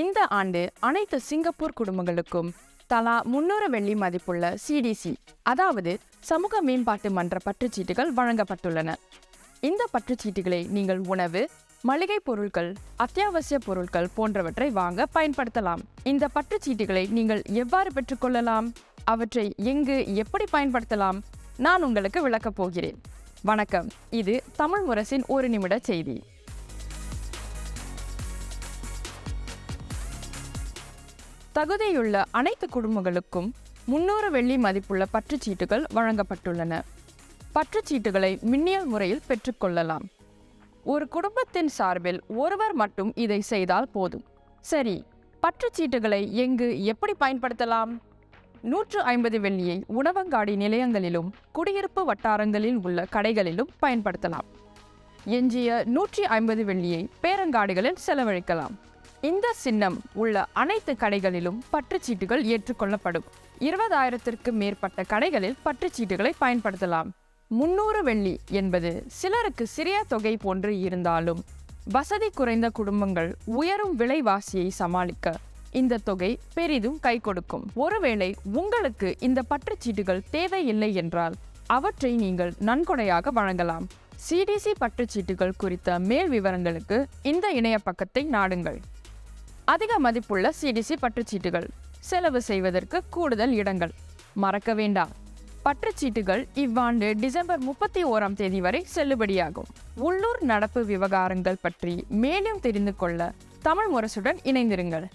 இந்த ஆண்டு அனைத்து சிங்கப்பூர் குடும்பங்களுக்கும் தலா முன்னூறு வெள்ளி மதிப்புள்ள சிடிசி அதாவது சமூக மேம்பாட்டு மன்ற பற்றுச்சீட்டுகள் வழங்கப்பட்டுள்ளன. இந்த பற்றுச்சீட்டுகளை நீங்கள் உணவு மளிகை பொருட்கள் அத்தியாவசிய பொருட்கள் போன்றவற்றை வாங்க பயன்படுத்தலாம். இந்த பற்றுச்சீட்டுகளை நீங்கள் எவ்வாறு பெற்றுக்கொள்ளலாம் அவற்றை எங்கு எப்படி பயன்படுத்தலாம்? நான் உங்களுக்கு விளக்கப் போகிறேன். வணக்கம் இது தமிழ் முரசின் ஒரு நிமிட செய்தி. தகுதியுள்ள அனைத்து குடும்பங்களுக்கும் முன்னூறு வெள்ளி மதிப்புள்ள பற்றுச்சீட்டுகள் வழங்கப்பட்டுள்ளன. பற்றுச்சீட்டுகளை மின்னியல் முறையில் பெற்றுக்கொள்ளலாம். ஒரு குடும்பத்தின் சார்பில் ஒருவர் மட்டும் இதை செய்தால் போதும். சரி பற்றுச்சீட்டுகளை எங்கு எப்படி பயன்படுத்தலாம்? நூற்று ஐம்பது வெள்ளியை உணவங்காடி நிலையங்களிலும் குடியிருப்பு வட்டாரங்களில் உள்ள கடைகளிலும் பயன்படுத்தலாம். எஞ்சிய நூற்றி ஐம்பது வெள்ளியை பேரங்காடிகளில் செலவழிக்கலாம். இந்த சின்னம் உள்ள அனைத்து கடைகளிலும் பற்றுச்சீட்டுகள் ஏற்றுக்கொள்ளப்படும். இருபதாயிரத்திற்கு மேற்பட்ட கடைகளில் பற்றுச்சீட்டுகளை பயன்படுத்தலாம். முன்னூறு வெள்ளி என்பது சிலருக்கு சிறிய தொகை போன்று இருந்தாலும் வசதி குறைந்த குடும்பங்கள் உயரும் விலைவாசியை சமாளிக்க இந்த தொகை பெரிதும் கை கொடுக்கும். ஒருவேளை உங்களுக்கு இந்த பற்றுச்சீட்டுகள் தேவையில்லை என்றால் அவற்றை நீங்கள் நன்கொடையாக வழங்கலாம். சிடிசி பற்றுச்சீட்டுகள் குறித்த மேல் விவரங்களுக்கு இந்த இணைய பக்கத்தை நாடுங்கள். அதிக மதிப்புள்ள சிடிசி பற்றுச்சீட்டுகள். செலவு செய்வதற்கு கூடுதல் இடங்கள். மறக்க வேண்டாம். பற்றுச்சீட்டுகள் இவ்வாண்டு டிசம்பர் முப்பத்தி ஓராம் தேதி வரை செல்லுபடியாகும். உள்ளூர் நடப்பு விவகாரங்கள் பற்றி மேலும் தெரிந்து கொள்ள தமிழ் முரசுடன் இணைந்திருங்கள்.